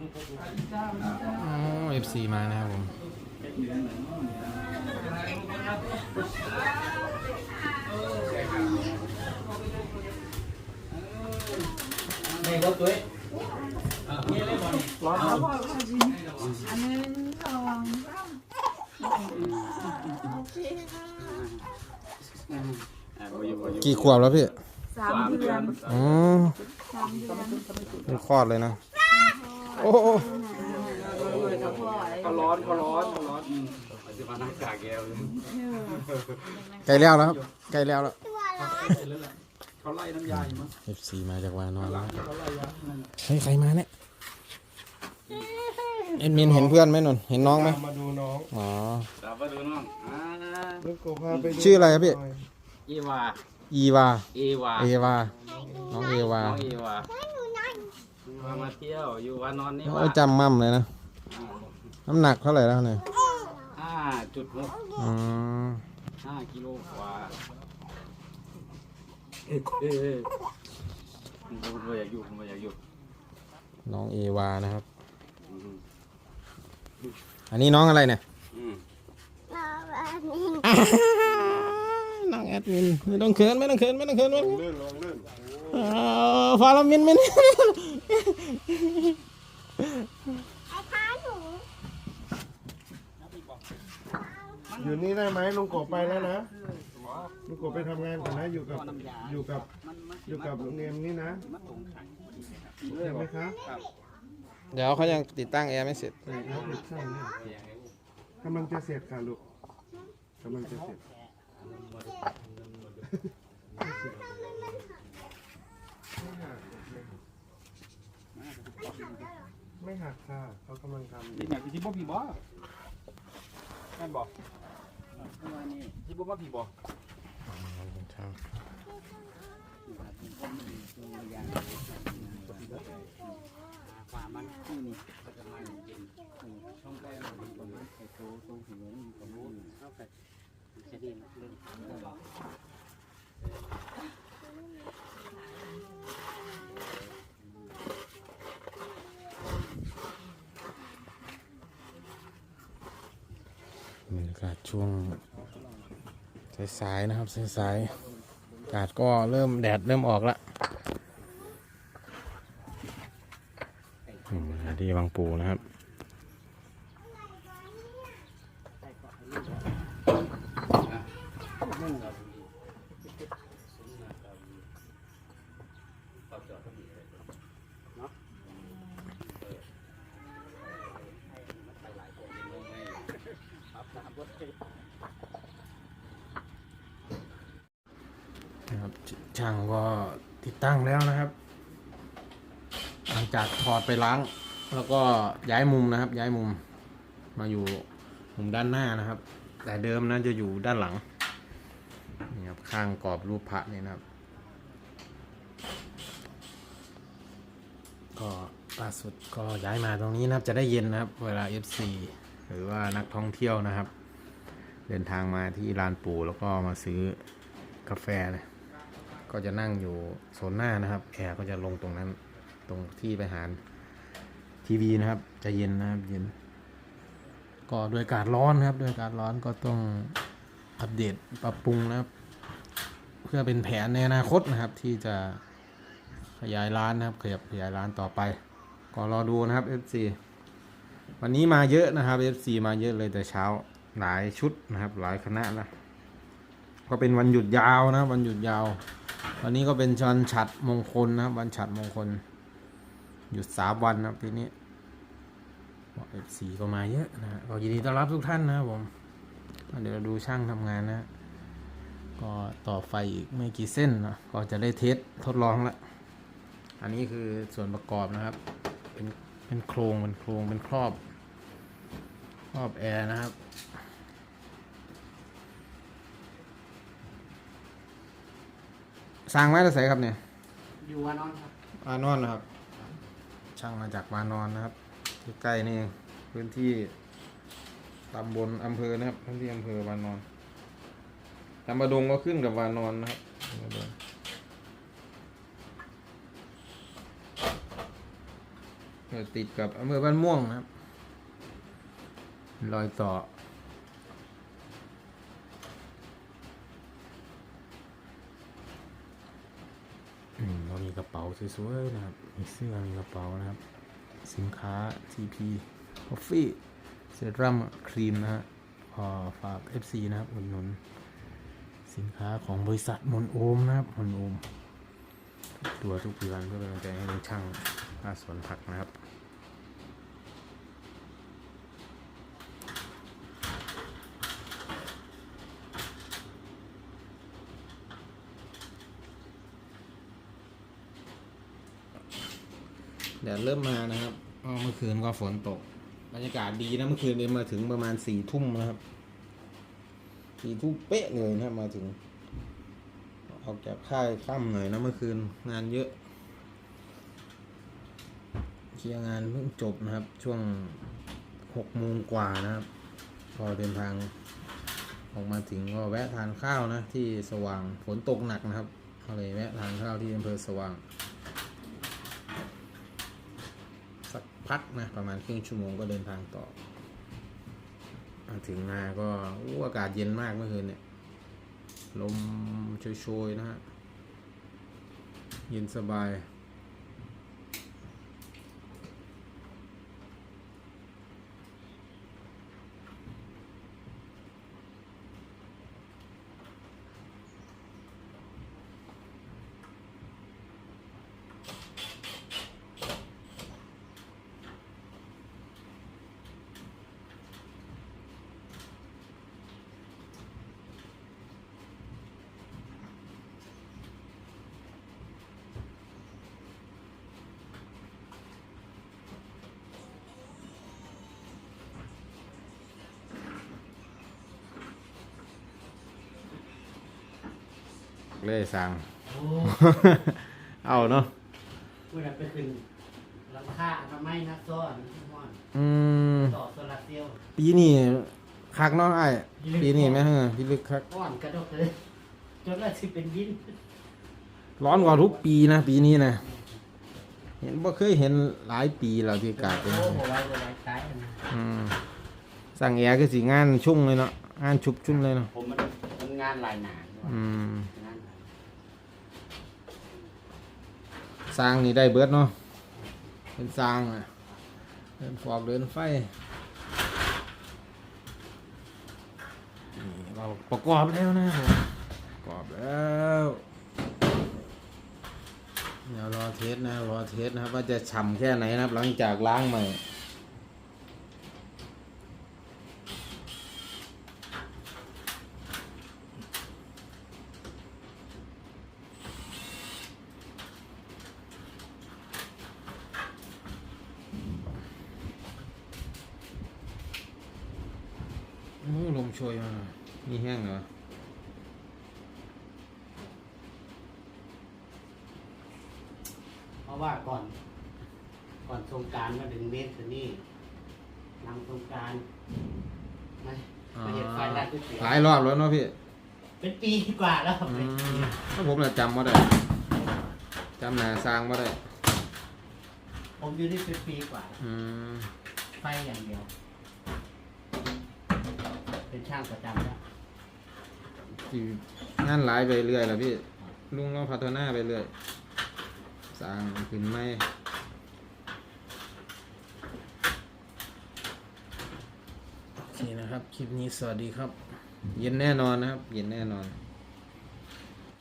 อ๋อเอฟซีมานะครับผมนี่รถตุ้ยนี่เลยบอลร้อนครับอันหนึ่งสองสามโอเคค่ะกี่ขวบแล้วพี่สามเดือนอ๋อสามเดือนเป็นคลอดเลยนะ โอ้โหกับพ่ออะไรเขาร้อนเขาร้อนเขาร้อนจะมานั่งกากแก้วใกล้แล้วแล้วครับใกล้แล้วแล้วเขาไล่น้ำยาอยู่มั้งเอฟซีมาจากวานอนแล้วเขาไล่ยาเฮ้ยใครมาเนี่ยเอ็ดมินเห็นเพื่อนไหมนนท์เห็นน้องไหมมาดูน้องอ๋อเราไปดูน้องอ่าลูกโกพาไปดูชื่ออะไรครับพี่อีวาอีวาเอวาเอวาน้องเอวาน้องเอวา มามาเที่ยวอยู่วานอนนี่โอ้ว่ายจำมั่มเลยนะ น้ำหนักเท่าไหร่แล้วเนี่ยห้าจุดหกอืมห้ากิโลกว่าเออเออผมไม่อยากอยู่ผมไม่อยากอยู่น้องเอวานะครับ อืมอันนี้น้องอะไรเนี่ย อืมน้องแอดมินไม่ต้องเขินไม่ต้องเขินไม่ต้องเขินไม่ต้องเขินเลื่อนลองเลื่อ นอ้าวฟาลามินมินอยู่นี่ได้ไหมลุงโกไปแล้วนะลุงโกไปทำงานก่อนนะอยู่กับอยู่กับอยู่กับโรงเรียนนี่นะใช่ไหมครับเดี๋ยวเขายังติดตั้งแอร์ไม่เสร็จใช่ครับใช่เนี่ยกำลังจะเสร็จค่ะลูกกำลังจะเสร็จ ไม่หักค่ะ เขากำลังทำอยู่นี่แบบที่บ่พี่บ่แม่นบ่นี่ที่บ่มาพี่บ่ฝ่ามันที่นี่ก็จะมาเย็นช่องใกล้เราตรงนั้นไอ้โตตรงหัวนี่ตรงนู้นเข้าไปจะดีนะเรื่อง บรรยากาศช่วงสายๆนะครับสายๆอากาศก็เริ่มแดดเริ่มออกละอืมนาดีบางปูนะครับ นะครับช่างก็ติดตั้งแล้วนะครับ หลังจากถอดไปล้าง แล้วก็ย้ายมุมนะครับ ย้ายมุมมาอยู่มุมด้านหน้านะครับ แต่เดิมนะจะอยู่ด้านหลังนี่ครับข้างกรอบรูปพระนี่นะครับ ก็ล่าสุดก็ย้ายมาตรงนี้นะครับจะได้เย็นนะครับ เวลา FC หรือว่านักท่องเที่ยวนะครับ เดินทางมาที่ลานปูแล้วก็มาซื้อกาแฟเลย ก็จะนั่งอยู่โซนหน้านะครับ แอร์ก็จะลงตรงนั้น ตรงที่ไปหารทีวีนะครับ จะเย็นนะครับเย็น ก็ด้วยอากาศร้อนนะครับด้วยอากาศร้อนก็ต้องอัปเดตปรับปรุงนะครับ เพื่อเป็นแผนในอนาคตนะครับที่จะขยายร้านนะครับขยับขยายร้านต่อไป ก็รอดูนะครับ FC วันนี้มาเยอะนะครับ FC มาเยอะเลยแต่เช้าหลายชุดนะครับ หลายคณะนะก็เป็นวันหยุดยาวนะ วันหยุดยาว วันนี้ก็เป็นวันฉัดมงคลนะครับ วันฉัดมงคล หยุดสามวันนะครับทีนี้เอฟซีก็มาเยอะนะก็ยินดีต้อนรับทุกท่านนะครับผมเดี๋ยวเราดูช่างทำงานนะ ก็ต่อไฟอีกไม่กี่เส้นนะก็จะได้เทสทดลองละอันนี้คือส่วนประกอบนะครับ เป็นเป็นโครงเป็นโครงเป็นครอบ ครอบแอร์นะครับ สร้างไว้แล้วใส่ครับเนี่ย อยู่วานอนครับวานอนนะครับ ช่างมาจากวานอนนะครับใกล้ๆนี่เองพื้นที่ตำบลอำเภอนะครับพื้นที่อำเภอวานอนจำปาดงก็ขึ้นกับวานอนนะครับจำปาดงเเออติดกับอำเภอบ้านม่วงนะครับรอยต่อ อืมเรามี กระเป๋าสวยๆนะครับ มีเสื้อ มีกระเป๋านะครับ สินค้า TP Coffee เซรั่มครีมนะฮะพอฝาก FC นะครับอุดหนุน สินค้าของบริษัทมนโอมนะครับมนโอม ตัวทุกเดือนเพื่อเป็นกำลังใจให้ลุงช่างหน้าสวนผักนะครับ แดดเริ่มมานะครับอ้อเมื่อคืนก็ฝนตก บรรยากาศดีนะเมื่อคืนเดินมาถึงประมาณสี่ทุ่มนะครับสี่ทุ่มเป๊ะเลยนะมาถึง ออกจากค่ายค่ำหน่อยนะเมื่อคืนงานเยอะเคลียร์งานเพิ่งจบนะครับ ช่วงหกโมงกว่านะครับ พอเดินทางออกมาถึงก็แวะทานข้าวนะที่สว่างฝนตกหนักนะครับก็เลยแวะทานข้าวที่อำเภอสว่าง สัก พักนะประมาณครึ่งชั่วโมงก็เดินทางต่อมาถึงนาก็อู้อากาศเย็นมากเมื่อคืนเนี่ยลมโชยๆนะฮะเย็นสบาย เลยสั่ง โอ้เอาเนาะเวลาไปขึ้นหลังคาทำไมนักซ้อนทุกวันอืมต่อโซลาร์เซลล์ ปีนี้คักเนาะไอ้ายปีนี้ไหมฮะพี่ลึกคักก้อนกระดกเลย จนว่าสิเป็นวินร้อนกว่าทุกปีนะ ปีนี้นะเห็นว่าเคยเห็นหลายปีแล้วที่อากาศเป็น โอ้จังโหซี่ไว้ไว้ตายนะอืมสั่งแอร์ก็สิงานชุ่งเลยเนาะงานชุบชุ่งเลยเนาะผมมันมันงานลายหนาอืม งานหนา สร้างนี่ได้เบิดเนาะเป็นสร้างอะเดินฟอกเดินไฟนี่เราประกอบแล้วนะประกอบแล้วเดี๋ยวรอเทสนะรอเทสนะครับว่าจะฉ่ำแค่ไหนนะครับ หลังจากล้างใหม่ โอ้ลมโชยมามีแห้งเหรอเพราะว่าก่อน ก่อนสงกรารมาดึงเมตรนี่หลังสงกรารมามาเห็นไฟร้านก๋วยเตี๋ยวหลายรอบแล้วเนาะพี่เป็นปีกว่าแล้วอืมถ้าผมน่ะจำมาได้จำหนาสร้างมาได้ผมอยู่นี่เป็นปีกว่า อืม ไฟอย่างเดียว เป็นช่างประจำแล้วที่งานหลายไปเรื่อยแล้วพี่ ลุงเราพัฒนาไปเรื่อย สร้างขึ้นไม่โอเคนะครับ คลิปนี้สวัสดีครับ เย็นแน่นอนนะครับ เย็นแน่นอน